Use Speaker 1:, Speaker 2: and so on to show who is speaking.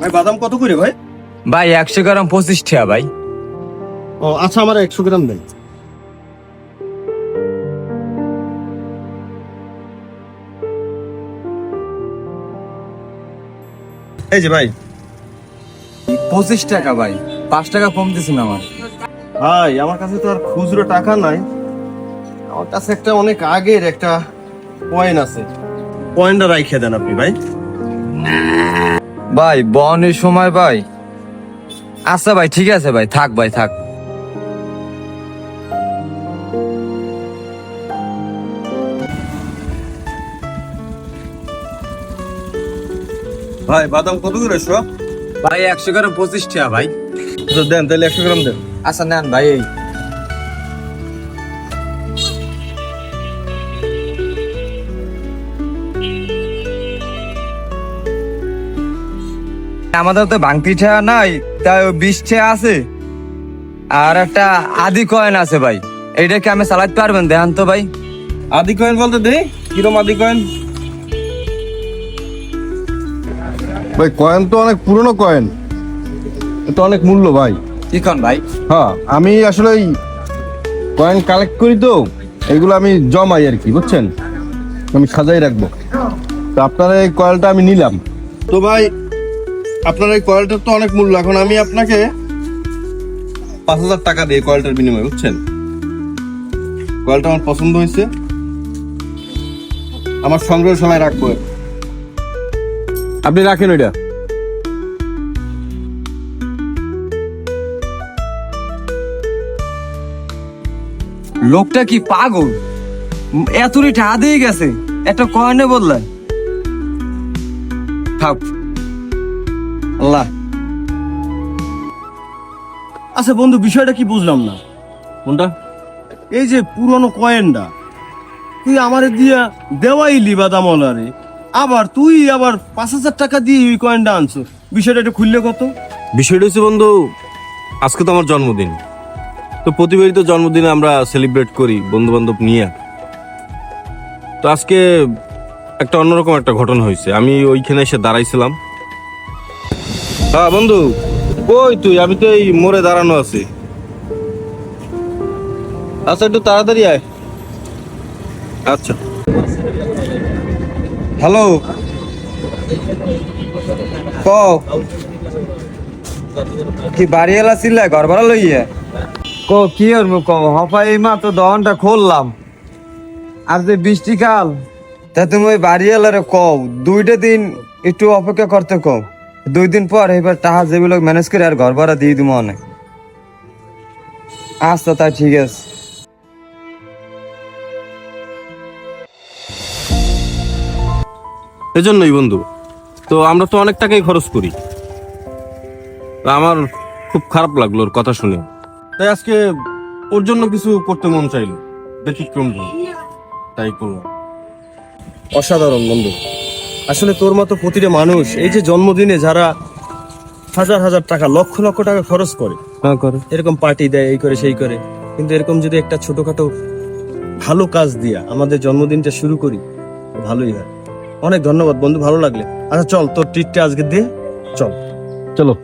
Speaker 1: ভাই বাদাম কত করে ভাই?
Speaker 2: ভাই একশো গ্রাম পঁচিশ টাকা ভাই।
Speaker 1: ও আচ্ছা আমার একশো গ্রাম দেন। এই যে ভাই।
Speaker 2: পঁচিশ টাকা ভাই পাঁচ টাকা কম দিছেন আমার।
Speaker 1: ভাই আমার কাছে তো আর খুচরো টাকা নাই। আমার কাছে একটা অনেক আগের একটা কয়েন আছে। কয়েনটা রাইখে দেন আপনি ভাই।
Speaker 2: ভাই বনের সময় ভাই। আচ্ছা ভাই ঠিক আছে ভাই থাক ভাই থাক।
Speaker 1: ভাই বাদাম কত করে
Speaker 2: ভাই একশো গ্রাম পঁচিশ টাকা ভাই।
Speaker 1: দেন তাহলে একশো গ্রাম দেন।
Speaker 2: আচ্ছা নেন ভাই এই। আমাদের তো ভাঙতি ঠেয়া নাই তাই বিশ ঠেয়া আছে। আর একটা আদি কয়েন আছে ভাই এইটা কি আমি চালাতে পারবেন? দেখান তো ভাই।
Speaker 1: আদি কয়েন বলতে দে কিরম আদি কয়েন?
Speaker 3: ভাই কয়েন তো অনেক পুরনো কয়েন। এটা অনেক মূল্য ভাই।
Speaker 2: কি কন ভাই?
Speaker 3: হ্যাঁ আমি আসলে এই কয়েন কালেক্ট করি তো এগুলো আমি জমাই আর কি বুঝছেন? আমি সাজাই রাখব। তো আপনার এই কয়েলটা আমি নিলাম।
Speaker 1: তো ভাই আপনার এই কয়েলটার তো অনেক মূল্য। এখন আমি আপনাকে পাঁচ হাজার টাকা দিয়ে কয়েলটার বিনিময়ে, বুঝছেন? কয়েলটা আমার পছন্দ হয়েছে। আমার সংগ্রহশালায় রাখব।
Speaker 3: আপনি রাখেন ওইটা।
Speaker 2: লোকটা কি পাগল? এতরি টাকা দিয়ে গেছে। একটা কয়েনে বদলায়। থাক। আল্লাহ।
Speaker 1: আচ্ছা বন্ধু বিষয়টা কি বুঝলাম না।
Speaker 3: কোনটা?
Speaker 1: এই যে পুরনো কয়েনটা তুই আমারে দিয়া দেওয়াইলি বাদামলারে আবার তুই আবার পাঁচ হাজার টাকা দিয়ে ওই কয়েনটা আনছো। বিষয়টা একটু খুললে কত?
Speaker 4: বিষয়টা হচ্ছে বন্ধু আজকে তো আমার জন্মদিন। তো প্রতিবারই তো জন্মদিনে আমরা সেলিব্রেট করি বন্ধু বান্ধব নিয়ে। তো আজকে একটা অন্যরকম একটা ঘটনা হয়েছে। আমি ওইখানে এসে দাঁড়াইছিলাম। হ্যাঁ বন্ধু কই তুই? আমি তো এই মোড়ে দাঁড়ানো আছি। আচ্ছা একটু তাড়াতাড়ি আয়। আচ্ছা।
Speaker 2: হ্যালো? ক? কি বাড়িওয়ালা ছিল? ঘর ভাড়া লইয়া? ক কি ওর মুখ হফাই মা তো দহনটা খুললাম। আর যে বৃষ্টি কাল তা তুমি ওই বাড়িওয়ালারে কও দুইটা দিন একটু অপেক্ষা করতে কও। দুই দিন পর এবার টাকা যেগুলো ম্যানেজ করে আর ঘর ভাড়া দিয়ে দিব অনেক। আচ্ছা তাই ঠিক আছে।
Speaker 4: এজন্যই বন্ধু তো আমরা তো অনেক টাকাই খরচ করি। আমার খুব খারাপ লাগল ওর কথা শুনে। তাই আজকে ওর জন্য কিছু করতে মন চাইলো। ব্যতিক্রম। তাই করলাম।
Speaker 1: অসাধারণ বন্ধু। আসলে তোর মতো প্রতিটা মানুষ এই যে জন্মদিনে যারা হাজার হাজার টাকা লক্ষ লক্ষ টাকা খরচ করে এরকম পার্টি দেয় এই করে সেই করে। কিন্তু এরকম যদি একটা ছোটখাটো ভালো কাজ দিয়া আমাদের জন্মদিনটা শুরু করি ভালোই হয়। অনেক ধন্যবাদ বন্ধু ভালো লাগলে। আচ্ছা চল তোর ট্রিটটা আজকে দিয়ে চল।
Speaker 3: চলো।